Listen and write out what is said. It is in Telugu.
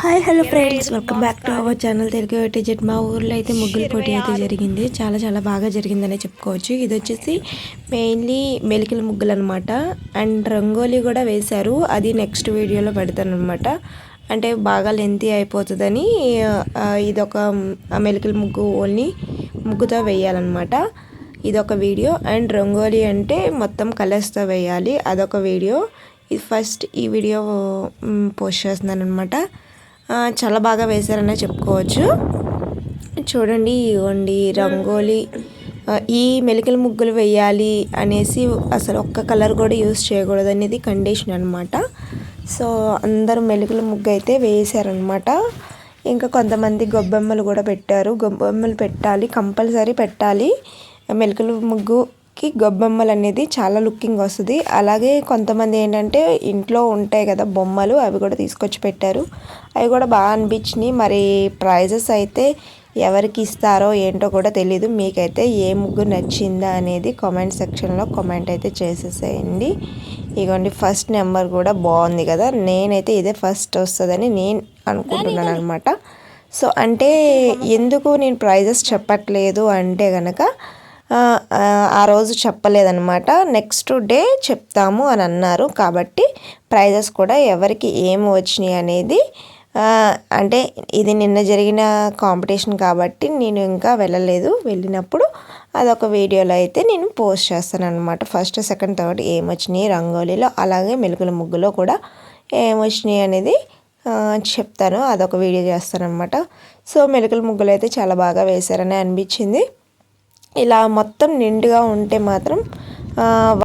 Hi hello friends welcome back to our channel Telugu టిజెట్ మా ఊర్లో అయితే ముగ్గుల పోటీ అయితే జరిగింది. చాలా చాలా బాగా జరిగిందనే చెప్పుకోవచ్చు. ఇది వచ్చేసి మెయిన్లీ మెలికల ముగ్గులు అనమాట అండ్ రంగోలీ కూడా వేశారు. అది నెక్స్ట్ వీడియోలో పెడతాను అనమాట అంటే బాగా లెంతీ అయిపోతుందని ఇదొక మెలికల ముగ్గు ఓన్లీ ముగ్గుతో వేయాలన్నమాట. ఇదొక వీడియో. అండ్ రంగోలీ అంటే మొత్తం కలర్స్తో వేయాలి. అదొక వీడియో. ఇది ఫస్ట్ ఈ వీడియో పోస్ట్ చేస్తున్నాను అనమాట చాలా బాగా వేశారనే చెప్పుకోవచ్చు. చూడండి ఇవ్వండి రంగోలీ. ఈ మెలికల ముగ్గులు వేయాలి అనేసి అసలు ఒక్క కలర్ కూడా యూస్ చేయకూడదు అనేది కండిషన్ అనమాట సో అందరూ మెలికల ముగ్గు అయితే వేసారనమాట ఇంకా కొంతమంది గొబ్బెమ్మలు కూడా పెట్టారు. గొబ్బెమ్మలు పెట్టాలి కంపల్సరీ పెట్టాలి. మెలికల కి గొబ్బెమ్మలు అనేది చాలా లుకింగ్ వస్తుంది. అలాగే కొంతమంది ఏంటంటే ఇంట్లో ఉంటాయి కదా బొమ్మలు అవి కూడా తీసుకొచ్చి పెట్టారు. అవి కూడా బాగా అనిపించినాయి. మరి ప్రైజెస్ అయితే ఎవరికి ఇస్తారో ఏంటో కూడా తెలీదు. మీకైతే ఏ ముగ్గు నచ్చిందా అనేది కామెంట్ సెక్షన్లో కామెంట్ అయితే చేసేసేయండి. ఇగోండి ఫస్ట్ నెంబర్ కూడా బాగుంది కదా. నేనైతే ఇదే ఫస్ట్ వస్తుందని నేను అనుకుంటున్నాను అనమాట సో అంటే ఎందుకు నేను ప్రైజెస్ చెప్పట్లేదు అంటే కనుక ఆ, రోజు చెప్పలేదనమాట నెక్స్ట్ డే చెప్తాము అని అన్నారు. కాబట్టి ప్రైజెస్ కూడా ఎవరికి ఏం వచ్చినాయి అనేది అంటే ఇది నిన్న జరిగిన కాంపిటీషన్ కాబట్టి నేను ఇంకా వెళ్ళలేదు. వెళ్ళినప్పుడు అదొక వీడియోలో అయితే నేను పోస్ట్ చేస్తాను అనమాట ఫస్ట్ సెకండ్ థర్డ్ ఏం వచ్చినాయి రంగోలీలో అలాగే మెలుగుల ముగ్గులో కూడా ఏం వచ్చినాయి అనేది చెప్తాను. అదొక వీడియో చేస్తాను అనమాట సో మెలుగుల ముగ్గులు అయితే చాలా బాగా వేశారని అనిపించింది. ఇలా మొత్తం నిండుగా ఉంటే మాత్రం ఆ,